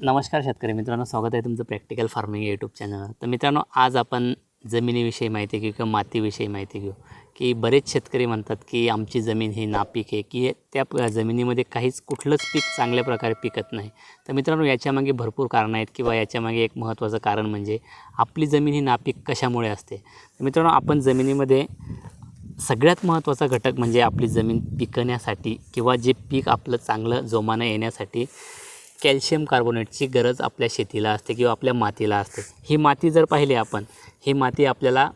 नमस्कार शेतकरी मित्रांनो स्वागत आहे तुमचं प्रॅक्टिकल फार्मिंग यूट्यूब चॅनल तर मित्रांनो आज आपण जमिनीविषयी माहिती घेऊ किंवा मातीविषयी माहिती घेऊ. की बरेच शेतकरी म्हणतात की आमची जमीन ही नापीक आहे की हे- त्या जमिनीमध्ये काहीच कुठलंच पीक चांगल्या प्रकारे पिकत नाही. तर मित्रांनो याच्यामागे भरपूर कारणं आहेत किंवा याच्यामागे एक महत्त्वाचं कारण म्हणजे आपली जमीन ही नापीक कशामुळे असते. तर मित्रांनो आपण जमिनीमध्ये सगळ्यात महत्त्वाचा घटक म्हणजे आपली जमीन पिकण्यासाठी किंवा जे पीक आपलं चांगलं जोमानं येण्यासाठी कॅल्शियम कार्बोनेटची गरज आपल्या शेतीला असते किंवा आपल्या मातीला असते. ही माती जर पाहिली आपण ही माती आपल्याला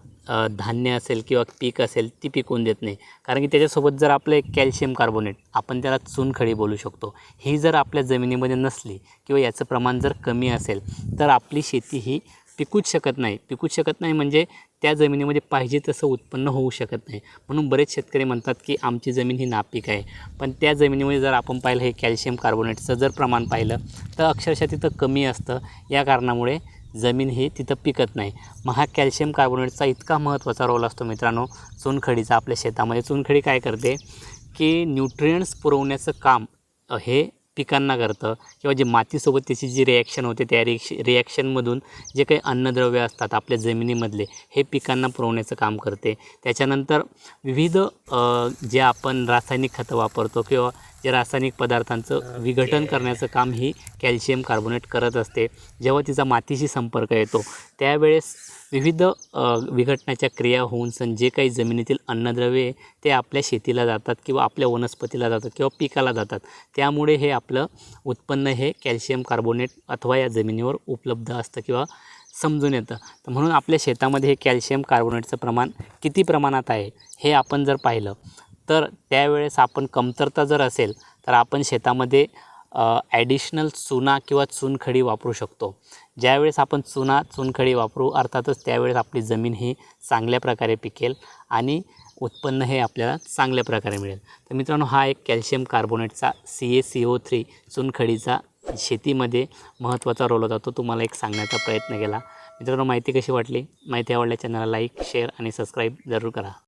धान्य असेल किंवा पीक असेल ती पिकवून देत नाही. कारण की त्याच्यासोबत जर आपलं एक कॅल्शियम कार्बोनेट आपण त्याला चुनखडी बोलू शकतो. ही जर आपल्या जमिनीमध्ये नसली किंवा याचं प्रमाण जर कमी असेल तर आपली शेती ही पिकूच शकत नाही. पिकूच शकत नाही म्हणजे त्या जमिनीमध्ये पाहिजे तसं उत्पन्न होऊ शकत नाही. म्हणून बरेच शेतकरी म्हणतात की आमची जमीन ही नापीक आहे. पण त्या जमिनीमध्ये जर आपण पाहिलं हे कॅल्शियम कार्बोनेटचं जर प्रमाण पाहिलं तर अक्षरशः तिथं कमी असतं. या कारणामुळे जमीन ही तिथं पिकत नाही. मग हा कॅल्शियम कार्बोनेटचा इतका महत्त्वाचा रोल असतो मित्रांनो चुनखडीचा. आपल्या शेतामध्ये चुनखडी काय करते? की न्यूट्रियंट्स पुरवण्याचं काम हे पिकांना करतं. किंवा जे मातीसोबत त्याची जी रिॲक्शन होते त्या रिएक्श रिॲक्शनमधून जे काही अन्नद्रव्य असतात आपल्या जमिनीमधले हे पिकांना पुरवण्याचं काम करते. त्याच्यानंतर विविध जे आपण रासायनिक खतं वापरतो किंवा जे रासायनिक पदार्थांचं विघटन करण्याचं काम ही कॅल्शियम कार्बोनेट करत असते. जेव्हा तिचा मातीशी संपर्क येतो त्यावेळेस विविध विघटनाच्या क्रिया होऊन सण जे काही जमिनीतील अन्नद्रव्ये ते आपल्या शेतीला जातात किंवा आपल्या वनस्पतीला जातात किंवा पिकाला जातात. त्यामुळे हे आपलं उत्पन्न हे कॅल्शियम कार्बोनेट अथवा या जमिनीवर उपलब्ध असतं किंवा समजून येतं. तर म्हणून आपल्या शेतामध्ये हे कॅल्शियम कार्बोनेटचं प्रमाण किती प्रमाणात आहे हे आपण जर पाहिलं तर त्यावेळेस आपण कमतरता जर असेल तर आपण शेतामध्ये ॲडिशनल चुना किंवा चुनखडी वापरू शकतो. ज्यावेळेस आपण चुना चुनखडी वापरू अर्थातच त्यावेळेस आपली जमीन ही चांगल्या प्रकारे पिकेल आणि उत्पन्न हे आपल्याला चांगल्या प्रकारे मिळेल. तर मित्रांनो हा एक calcium कार्बोनेटचा C A C O three चुनखडीचा शेतीमध्ये महत्त्वाचा रोल होता. तो तुम्हाला एक सांगण्याचा प्रयत्न केला. मित्रांनो माहिती कशी वाटली? माहिती आवडल्या चॅनलला लाईक शेअर आणि सबस्क्राईब जरूर करा.